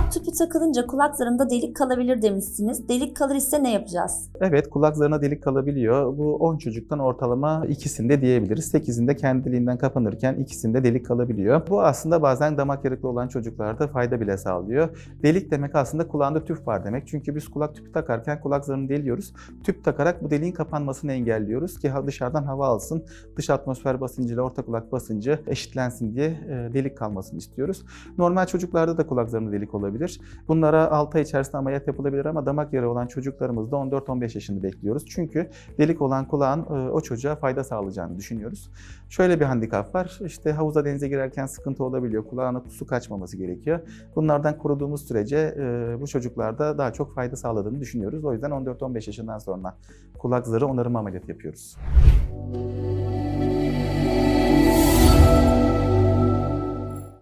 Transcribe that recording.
Kulak tüpü takılınca kulak zarında delik kalabilir demişsiniz. Delik kalır ise ne yapacağız? Evet kulak zarına delik kalabiliyor. Bu 10 çocuktan ortalama ikisinde diyebiliriz. 8'inde kendiliğinden kapanırken ikisinde delik kalabiliyor. Bu aslında bazen damak yarıklı olan çocuklarda fayda bile sağlıyor. Delik demek aslında kulağında tüp var demek. Çünkü biz kulak tüpü takarken kulak zarını deliyoruz. Tüp takarak bu deliğin kapanmasını engelliyoruz ki dışarıdan hava alsın. Dış atmosfer basıncı ile orta kulak basıncı eşitlensin diye e, delik kalmasını istiyoruz. Normal çocuklarda da kulak zarında delik olabilir. Bunlara 6 ay içerisinde ameliyat yapılabilir ama damak yarığı olan çocuklarımızda 14-15 yaşını bekliyoruz. Çünkü delik olan kulağın e, o çocuğa fayda sağlayacağını düşünüyoruz. Şöyle bir handikap var. İşte havuza denize girerken sıkıntı olabiliyor. Kulağına su kaçmaması gerekiyor. Bunlardan koruduğumuz sürece e, bu çocuklarda daha çok fayda sağladığını düşünüyoruz. O yüzden 14-15 yaşından sonra kulak zarı onarım ameliyatı yapıyoruz.